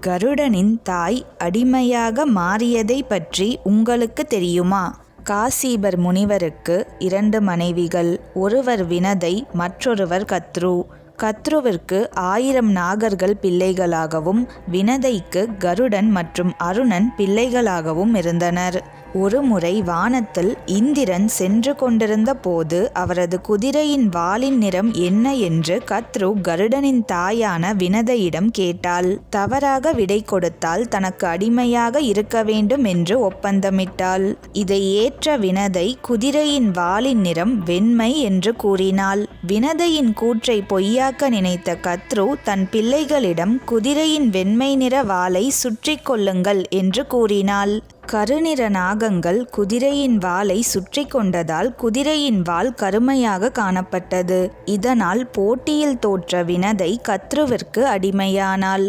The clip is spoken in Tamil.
கருடனின் தாய் அடிமையாக மாறியதை பற்றி உங்களுக்கு தெரியுமா? காசீபர் முனிவருக்கு இரண்டு மனைவிகள் ஒருவர் வினதை மற்றொருவர் கத்ரு. கத்ருவிற்கு ஆயிரம் நாகர்கள் பிள்ளைகளாகவும் வினதைக்கு கருடன் மற்றும் அருணன் பிள்ளைகளாகவும் இருந்தனர். ஒருமுறை வானத்தில் இந்திரன் சென்று கொண்டிருந்த போது அவரது குதிரையின் வாலின் நிறம் என்ன என்று கத்ரு கருடனின் தாயான வினதையிடம் கேட்டாள். தவறாக விடை கொடுத்தால் தனக்கு அடிமையாக இருக்க வேண்டும் என்று ஒப்பந்தமிட்டாள். இதை ஏற்ற வினதை குதிரையின் வாலின் நிறம் வெண்மை என்று கூறினாள். வினதையின் கூற்றை பொய்யாக்க நினைத்த கத்ரு தன் பிள்ளைகளிடம் குதிரையின் வெண்மை நிற வாளை சுற்றி கொள்ளுங்கள் என்று கூறினாள். கருநிற நாகங்கள் குதிரையின் வாலை சுற்றி கொண்டதால் குதிரையின் வால் கருமையாக காணப்பட்டது. இதனால் போட்டியில் தோற்ற வினதை கத்ருவிற்கு அடிமையானாள்.